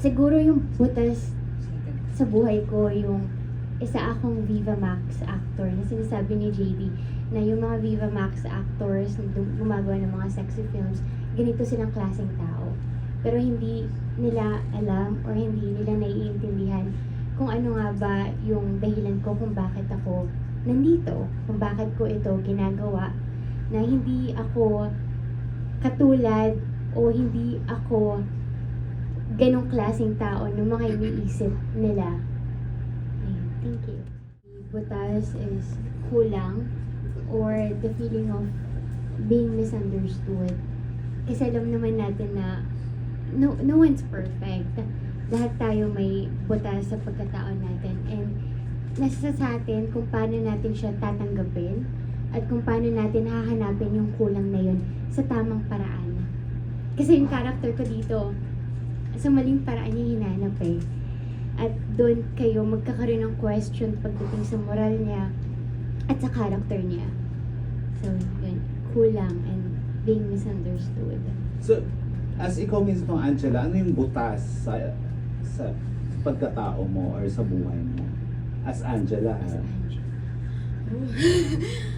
siguro yung butas sa buhay ko yung isa akong Viva Max actor na sinasabi ni JB na yung mga Viva Max actors na gumagawa ng mga sexy films, ganito silang klaseng tao. Pero hindi nila alam or hindi nila naiintindihan kung ano nga ba yung dahilan ko kung bakit ako nandito, kung bakit ko ito ginagawa, na hindi ako katulad o hindi ako ganong klaseng tao ng mga iniisip nila. Ayun, thank you. Butas is kulang or the feeling of being misunderstood. Kasi alam naman natin na no, no one's perfect. Lahat tayo may butas sa pagkatao natin. And nasa sa atin kung paano natin siya tatanggapin at kung paano natin hahanapin yung kulang na yun sa tamang paraan. Kasi yung character ko dito, sa maling paraan niya hinanap eh. At doon kayo magkakaroon ng question pagdating sa moral niya at sa character niya. So, yun. Kulang and being misunderstood. So, as ikaw mismo, Angela, ano yung butas sa sa pagkatao mo or sa buhay mo? As Angela? Wala. um,